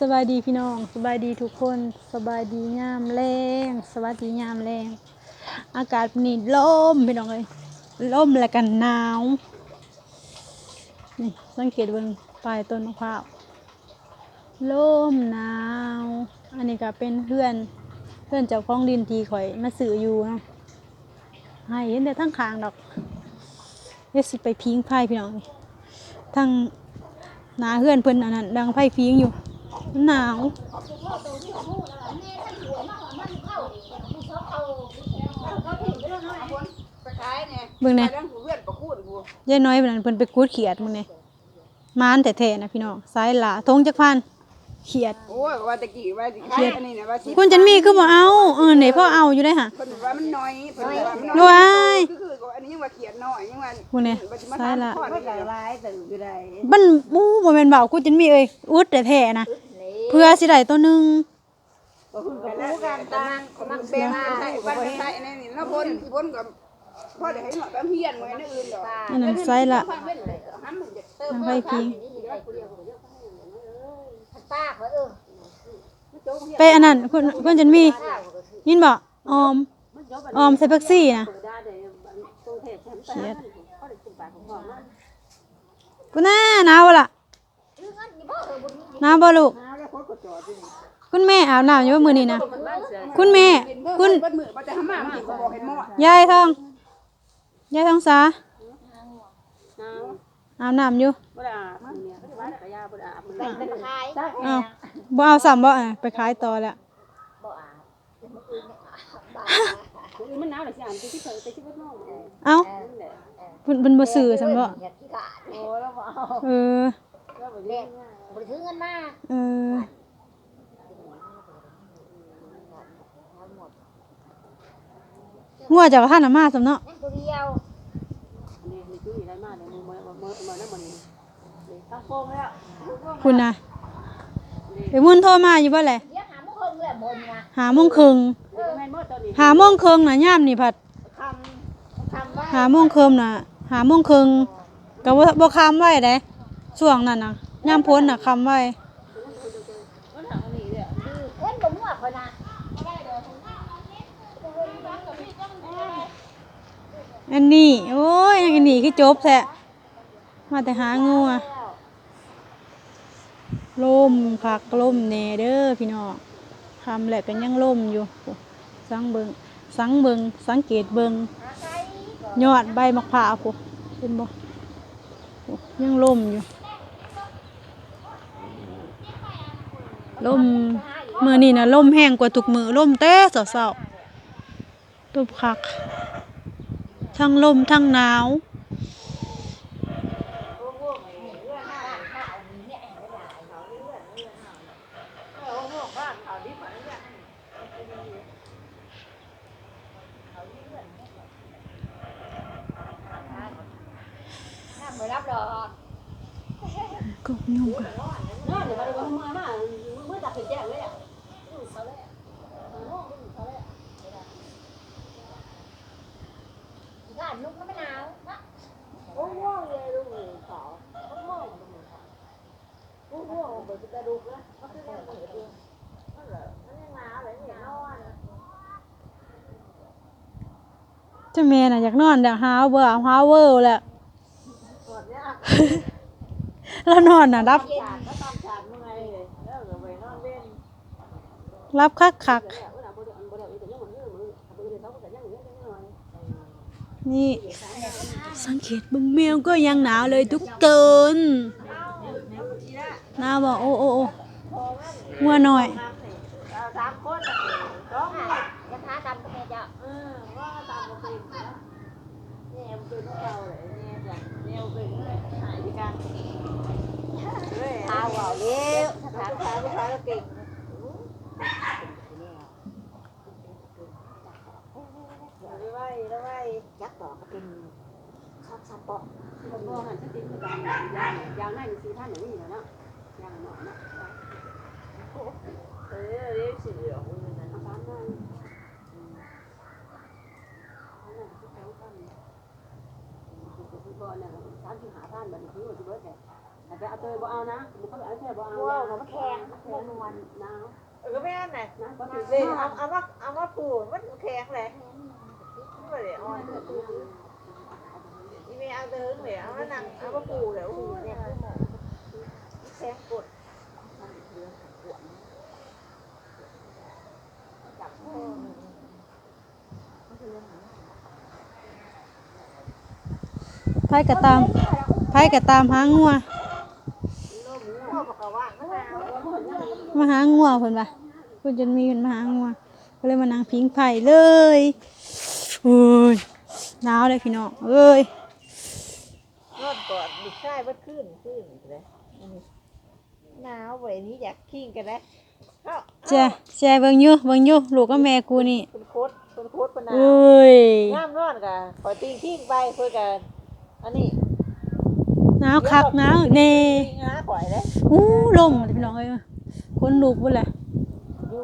สบายดีพี่น้องสบายดีทุกคนสบายดียามแรงสวัสดียามแรงอากาศนี่ลมพี่น้องเลยลมและกันหนาวนี่สังเกตบิ่งปลายต้นมะพร้าวลมหนาว อันนี้ก็เป็นเพื่อนเพื่อนเจ้าของดินทีข่อยมาสื่ออยู่เนาะให้เห็นแต่ทั้งคางดอกเดี๋ยวสิไปพิงไพ่พี่น้องทั้ง หนาเพื่อนเพิ่นอันนั้นดังไพ่พิงอยู่มันหนาวเบิ่งแหน่เรื่องเพื่อนประคุณกูยายน้อยเพิ่นนั้นเพิ่นไปกูดเขียดมึงแหน่มานแต่แท้ๆนะพี่น้องสายหลาทงจักพันเขียดโอ้ยว่าตะกี้ว่าสิขายอันนี้นะว่าสิคุณจันมีคือบ่เอาเออไหนพ่อเอาอยู่ได้อค่ะเพิ่นว่ามันน้อยเพิ่นว่ามันน้อยว้า ยคือคือก็อันนี้ยังว่าเขียนน้อยยังว่าคุณเนี่ยว่าสิมาสายละทำข้อก็นี้หลายร้ายแต่อยู่ได้มันบู้บ่แม่นเบากูจันมีเอ้ยอุดแต่แท้ๆนะเพื่อสิได้ตัวหนึงก็คุณกับผู้การตางมันแบ่งกันใส่บ้านกันใส่อันนี้แล้วพ้นพ้นกับพ่อได้ให้หน่อยแบบเฮียนเหมือนอื่นดอกอันนั้นสายละฟังเป็นเลยห้ามมันจะเติมดังไพ่พิงป้าเขาเออไปอันนั้นคุณคุณจันมียินบ่ออมออมใส่แพ็กซี่นะ เขียดกูน่าหนาวบ่ล่ะหนาวบ่ลูกคุณแม่อาบน้ำอยู่ว่ามื้อนี้นะคุณแม่ คุคุณณเบิดมือบ่จะทำมามันก็บอกให้หมอยายทองยายทองสาอาบน้ำอยู่บ่ได้อาบมันเนี่ยเขาจะว่าแต่ยาบ่ได้อาบมันเป็นคายอ้าวบ่เอาซ้ำบ่อะไปขายต่อแล้ว บ่อามันหนาวเลยสิอ่านไปที่เปิดไปที่เปิดนอกเอ้าเพิ่นเพิ่นบ่ซื้อซ้ำบ่อยากขี้ขาดโอ้แล้วบ่เอาเออเด็กบ่ได้ถือเงินมาเอองัวจ้าท่านน่ะมาซ้ำเนาะนั่นตัวเดียวนี่มีชื่ออะไรมาเนี่ยมึงมามามานั่นมันนี่ตาโกงแล้วคุณนะไปมุ่นโทรมาอยู่บ่แหละหามุกเพิ่งแหละบนนะหาโมงครึ่ง เมื่อตอนนี้หาโมงครึ่งน่ะยามนี่ผัดคำคำว่าหาโมงครึ่งน่ะหาโมงครึ่งก็บ่บ่ค้ำไว้เด้ช่วงนั้นน่ะยามพ้นน่ะค้ำไว้เอ็นบ่มั่วคนนะอันนี้โอ้ยอันนี้คือจบแท้มาแต่หางัวลมคักลมแน่เด้อพี่น้องคำแหละก็ยังลมอยู่โอ้ สังเบิงสังเบิงสังเกตเบิงยอดใบมะพร้าวพุเป็นบ่โอ้ยังลมอยู่ลมมือนี่นะลมแห้งกว่าทุกมือลมเต้เศร้าๆตุบคัก ทั้งลมทั้งหนาว ห้ามไปรับดอก ก็ยุ่งกันนั่นเดี๋ยวมาดูมามาเมื่อตัดสินแจ้งเลยอะงานลุกน้ำมะนาวนะโอ้โหเลยลูกสาวโอ้โหโอ้โหเบิดกระดูกแล้วมันคือยังเหมือนเดิมนั่นแหละมันยังหนาวเลยเนี่ยนอนเจ้าแม่น่ะอยากนอนอยากหาวเบื่อหาวเวอร์แหละ แล้วนอนน่ะรับรับคักคักแล้วเวลาบ่ได้บ่ได้อีกอย่าคักนี่ สังเกตบึงแมวก็ยังหนาวเลยทุกเกินหนาบอกโอ้โอ้โอ้งัวหน่อยสามคนร้องจะท้าทำกับแม่เจ้าเออว่าตามบ่เป็นแนวเป็นเก่าเลยแนวจากแนวเป็นหายไปกันเฮ้ย เอาเอาเร็วสถานการณ์ลูกค้าเราเก่ง ระไว้ระไว้ ยักษ์ต่อก็เป็นชอบซับปอก ผมบอกหันสติคือการยางยางนั่นสี่ท่านหนึ่งนี่นะเนาะยางหน่อยนะเออเรียกสี่เหลี่ยมนะสามนั่นนั่น คือแถวกันคือก่อนเนี่ยสามสิบห้าท่านบัดนี้คือว่าจะเบิดแหละไปเอาเตยบ่เอานะมันก็เอาเตยบ่เอาว้าวมันแข็งมันนวลน้ำเออไม่อันไหนน้ำก็ถือเดี๋ยเอาเอามาเอามาปูมันแข็งเลยไม่ได้อ่อนอีเมเอาเดินเลยเอามานั่งเอามาปูเลยโอ้โหเนี่ยแข็งกดไผก็ตาม ไผก็ตามหางัวพ่อบอกว่าไม่เอามาหางัวเพิ่นว่าเพิ่นจนมีเพิ่นมาหางัวก็เลยมานั่งพิงไผ่เลยโอ้ยหนาวเลยพี่น้องเอ้ยนอนกอดดิช่ายวัดขึ้นขึ้นเลยหนาวเว้ยนี้อยากขิงกันนะเอาแช่แช่เบิ่งอยู่เบิ่งอยู่ลูกกับแม่กูนี่เป็นโคตรเป็นโคตรปนาเอ้ยย่ามนอนกะขอตีขิงไปเพื่อกันอันนี้ หนาวคักหนาวแน่งาข่อยเลยอู้ลมเลยพี่น้องเอ้ยคนลูกพุ่นแหละอยู่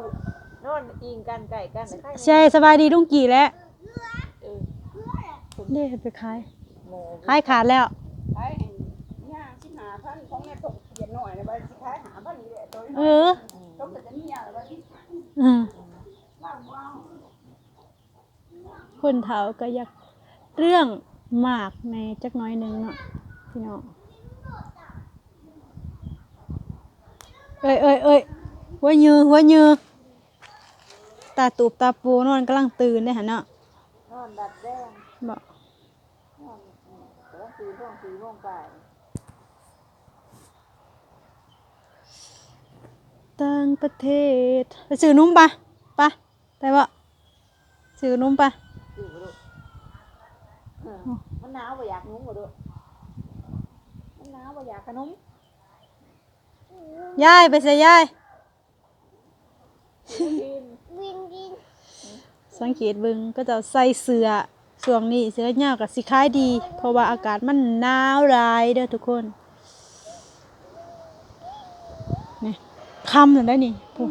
นอนอิงกันไก่กันแต่ใครแช่สบายดีลุงกี่แล้วเออเด้ไปขายโมขายขาดแล้วไอ้ย่างสิหาพันของแม่ตกเย็นหน่อยนะบ้านสิขายหาพันนี่แหละตัวเออต้องแต่จะมีอะไรบ้างอืมว้าวว้าวคนเฒ่าก็อยากเรื่องมากในจักหน้อยหนึงเนาะ พี่น้องเอ้ยเอ้ยเอ้ยหัวยือหัวยือตาตูบตาปูนอนกำลังตื่นได้อหั่นเนาะนอนดัดแดงบอกนอนแต่ว่าสี่โมงสี่โมงไปต่างประเทศไปซื้อนุ่มปะปะได้ปะซื้อนุ่มปะอยู่บ่ลูกเออมันหนาวบ่อยากนุ่งบ่ลูกมันหนาวบ่ อยากขนมยายไปใส่ยายกินวินกินสังเกตเบิ่งก็จะใส่เสื้อช่วงนี้เสื้อยาวกับสิขายดี เพราะว่าอากาศมันหนาวหลายเด้อทุกคนนี่คำนั่นได้นี่โอ้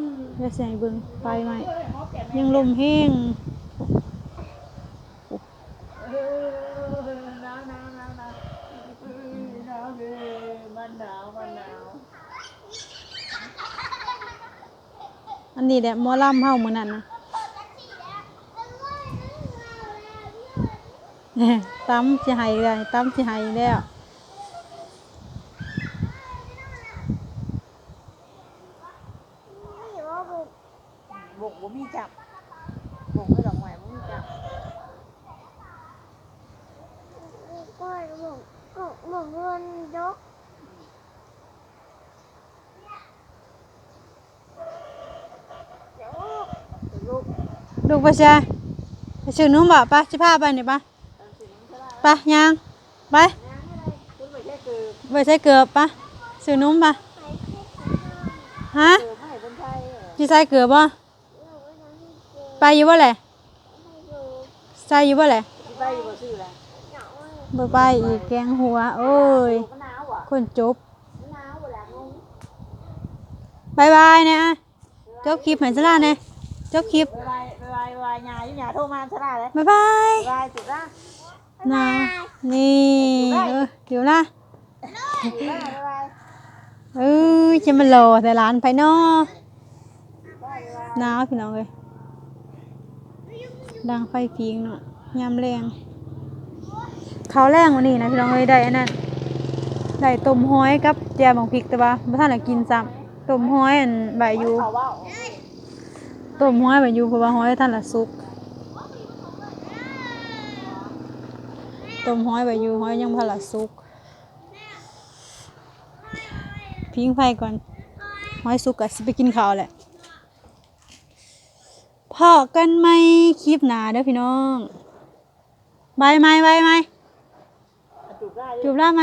ยใส่เบิ่งไปไหมยังลมแห้ง เออหนาวหนาวหนาวหนาวเออหนาว เลยมันหนาวมันหนาวอันนี้แหละหมอลำเฮามื้อนั้นนะตำสิให้เลยตำสิให้แล้วไม่ว่าบุกบกบ่มีจับบกไม่ดอกไม้บ่มีจับ ก็บุกก็บุกเงินยก ลูก ลูกไปใช่ไปซื้อนุ่มบ่ปะสิพาไปนี่ปะไปยางไปไม่ใช่คือไปใส่เกือบปะซื้อนุ่มปะฮะเจอไม่ใส่เกือบบ่ไปอยู่บ่แหละใส่อยู่บ่แหละที่ไปอยู่บ่ไปอีกแกงหัวโอ้ยคนจบบายบายนะอะจบคลิปให้ซะล่ะนะ จบคลิป บายบายบายบายบ๊ายบายยายาโทรมาซะได้เลยบ๊ายบายบายจุดละนะนี่เออเดี๋ยวนะจุดละบายเอ้ยจะมาโลแต่ร้านไปเนาะบายบายหนาวพี่น้องเอ้ยดังไฟพิงเนาะยามแรงเขาแรงวันนี้นะพี่น้องเอ้ยได้อันนั้นได้ต้มห้อยกับแจ่วบองพริกแต่ว่าบ่ทันได้กินซ้ำต้มห้อยอันใบอยู่เขาว้า ต้มห้อยใบอยู่เพราะว่าห้อยท่านละสุกต้มห้อยใบอยู่ห้อยยังบ่ทันละสุกพิงไฟก่อนห้อยสุกก็สิไปกินข้าวแหละพอกันไหมคลิปหนาเด้อพี่น้องบายไหมบายไหมจุดได้จูบได้ไหม